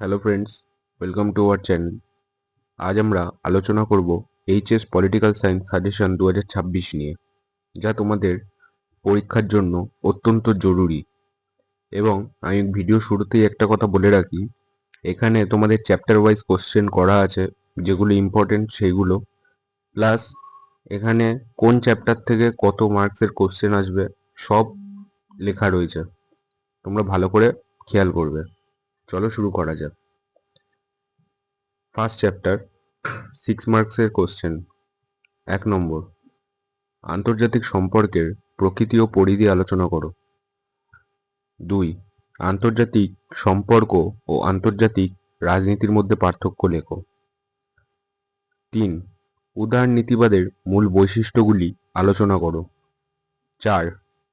Hello friends welcome to our channel আজ আমরা আলোচনা করব এইচএস পলিটিক্যাল সায়েন্স সাজেশন দু হাজার ছাব্বিশ নিয়ে, যা তোমাদের পরীক্ষার জন্য অত্যন্ত জরুরি। এবং আমি ভিডিও শুরুতেই একটা কথা বলে রাখি, এখানে তোমাদের চ্যাপ্টার ওয়াইজ কোশ্চেন করা আছে, যেগুলো ইম্পর্টেন্ট সেইগুলো। প্লাস এখানে কোন চ্যাপ্টার থেকে কত মার্কসের কোশ্চেন আসবে, সব লেখা রয়েছে। তোমরা ভালো করে খেয়াল করবে। চলো শুরু করা যাক। ফার্স্ট চ্যাপ্টার সিক্স মার্কসের কোশ্চেন এক নম্বর। আন্তর্জাতিক সম্পর্কের প্রকৃতি ও পরিধি আলোচনা করো। দুই, আন্তর্জাতিক সম্পর্ক ও আন্তর্জাতিক রাজনীতির মধ্যে পার্থক্য লেখো। তিন উদারনীতিবাদের মূল বৈশিষ্ট্যগুলি আলোচনা করো। চার,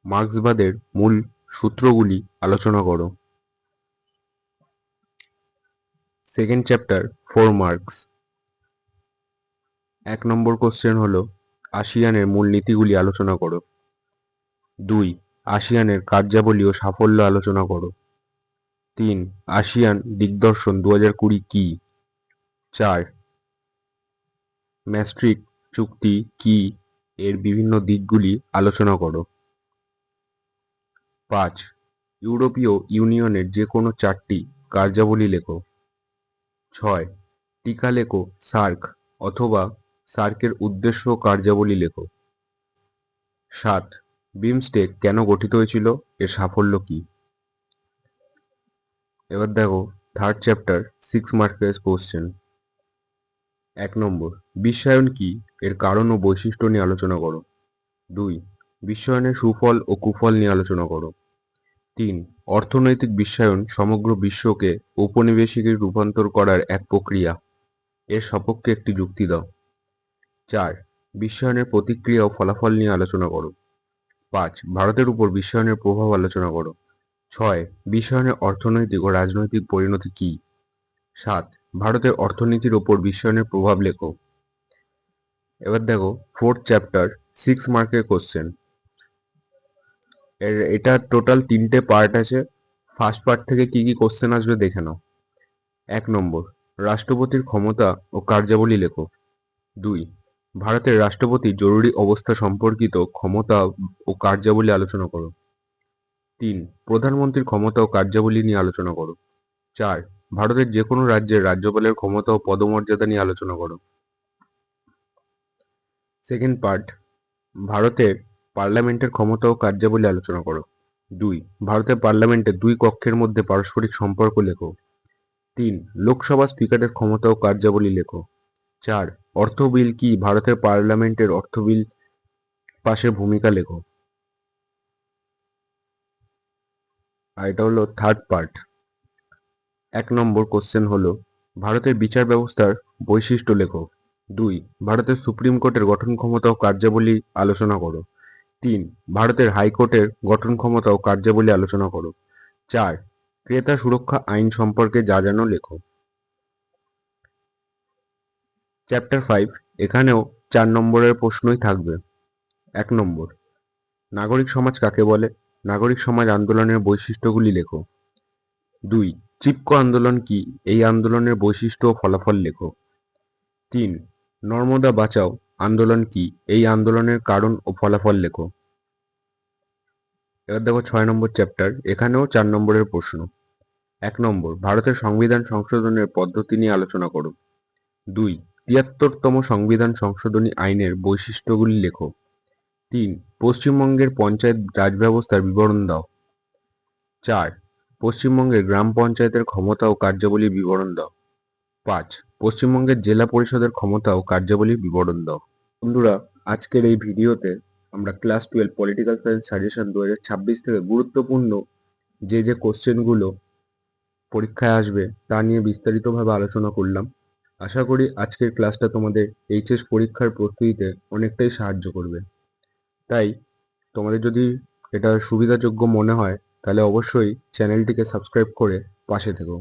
মার্ক্সবাদের মূল সূত্রগুলি আলোচনা করো। সেকেন্ড চ্যাপ্টার ফোর মার্কস এক নম্বর কোশ্চেন হলো, আসিয়ানের মূল নীতিগুলি আলোচনা করো। দুই, আসিয়ানের কার্যাবলী ও সাফল্য আলোচনা করো। তিন, আসিয়ান দিগদর্শন দু হাজার কুড়ি কী? চার, ম্যাস্ট্রিক চুক্তি কি? এর বিভিন্ন দিকগুলি আলোচনা করো। পাঁচ, ইউরোপীয় ইউনিয়নের যে কোনো চারটি কার্যাবলী লেখো। ছয়। টিকা লেখো, সার্ক, অথবা সার্কের উদ্দেশ্য কার্যাবলী লেখো। সাত, বিমস্টেক কেন গঠিত হয়েছিল? এর সাফল্য কি? এবার দেখো থার্ড চ্যাপ্টার সিক্স মার্কের কোশ্চেন এক নম্বর, বিশ্বায়ন কি? এর কারণ ও বৈশিষ্ট্য নিয়ে আলোচনা করো। দুই, বিশ্বায়নের সুফল ও কুফল নিয়ে আলোচনা করো। তিন অর্থনৈতিক বিশ্বায়ন সমগ্র বিশ্বকে ঔপনিবেশিকে রূপান্তর করার এক প্রক্রিয়া। এর সপক্ষে একটি যুক্তি দাও। চার, বিশ্বায়নের প্রতিক্রিয়া ও ফলাফল নিয়ে আলোচনা করো। পাঁচ, ভারতের উপর বিশ্বায়নের প্রভাব আলোচনা করো। ছয়, বিশ্বায়নের অর্থনৈতিক ও রাজনৈতিক পরিণতি কি? সাত, ভারতের অর্থনীতির ওপর বিশ্বায়নের প্রভাব লেখো। এবার দেখো ফোর্থ চ্যাপ্টার সিক্স মার্কের কোশ্চেন এটা টোটাল তিনটে পার্ট আছে। ফার্স্ট পার্ট থেকে কি কি কোশ্চেন আসবে দেখে নাও। এক নম্বর, রাষ্ট্রপতির ক্ষমতা ও কার্যাবলী লেখো। দুই, ভারতের রাষ্ট্রপতি জরুরি অবস্থা সম্পর্কিত ক্ষমতা ও কার্যাবলী আলোচনা করো। তিন, প্রধানমন্ত্রীর ক্ষমতা ও কার্যাবলী নিয়ে আলোচনা করো। চার, ভারতের যে কোনো রাজ্যের রাজ্যপালের ক্ষমতা ও পদমর্যাদা নিয়ে আলোচনা করো। সেকেন্ড পার্ট ভারতের পার্লামেন্টের ক্ষমতা ও কার্যাবলী আলোচনা করো। দুই, ভারতের পার্লামেন্টে দুই কক্ষের মধ্যে পারস্পরিক সম্পর্ক লেখো। তিন, লোকসভা স্পিকারের ক্ষমতা ও কার্যাবলী লেখো। চার, অর্থ বিল কি ভারতের পার্লামেন্টের অর্থ বিল পাশের ভূমিকা লেখো? আর এটা হলো থার্ড পার্ট এক নম্বর কোশ্চেন হলো, ভারতের বিচার ব্যবস্থার বৈশিষ্ট্য লেখো। দুই, ভারতের সুপ্রিম কোর্টের গঠন ক্ষমতা ও কার্যাবলী আলোচনা করো। তিন, ভারতের হাইকোর্টের গঠন ক্ষমতা ও কার্যাবলী আলোচনা করো। চার, ক্রেতা সুরক্ষা আইন সম্পর্কে যা জানো লেখো। চ্যাপ্টার ফাইভ, এখানেও চার নম্বরের প্রশ্নই থাকবে। এক নম্বর, নাগরিক সমাজ কাকে বলে? নাগরিক সমাজ আন্দোলনের বৈশিষ্ট্যগুলি লেখো। দুই, চিপকো আন্দোলন কি? এই আন্দোলনের বৈশিষ্ট্য ও ফলাফল লেখো। তিন, নর্মদা বাঁচাও, আন্দোলন কি? এই আন্দোলনের কারণ ও ফলাফল লেখো। এবার দেখো ছয় নম্বর চ্যাপ্টার এখানেও চার নম্বরের প্রশ্ন। এক নম্বর, ভারতের সংবিধান সংশোধনের পদ্ধতি নিয়ে আলোচনা করো। দুই, তিয়াত্তরতম সংবিধান সংশোধনী আইনের বৈশিষ্ট্যগুলি লেখো। তিন, পশ্চিমবঙ্গের পঞ্চায়েত রাজ ব্যবস্থার বিবরণ দাও। চার, পশ্চিমবঙ্গের গ্রাম পঞ্চায়েতের ক্ষমতা ও কার্যাবলী বিবরণ দাও। পাঁচ, পশ্চিমবঙ্গের জেলা পরিষদের ক্ষমতা ও কার্যাবলীর বিবরণ দাও। বন্ধুরা, আজকের এই ভিডিওতে আমরা class twelve political science suggestion দু হাজার ছাব্বিশ থেকে গুরুত্বপূর্ণ যে যে কোশ্চেনগুলো পরীক্ষায় আসবে তা নিয়ে বিস্তারিতভাবে আলোচনা করলাম। আশা করি আজকের ক্লাসটা তোমাদের এইচএস পরীক্ষার প্রস্তুতিতে অনেকটাই সাহায্য করবে। তাই তোমাদের যদি এটা সুবিধাযোগ্য মনে হয়, তাহলে অবশ্যই চ্যানেলটিকে সাবস্ক্রাইব করে পাশে থেকো।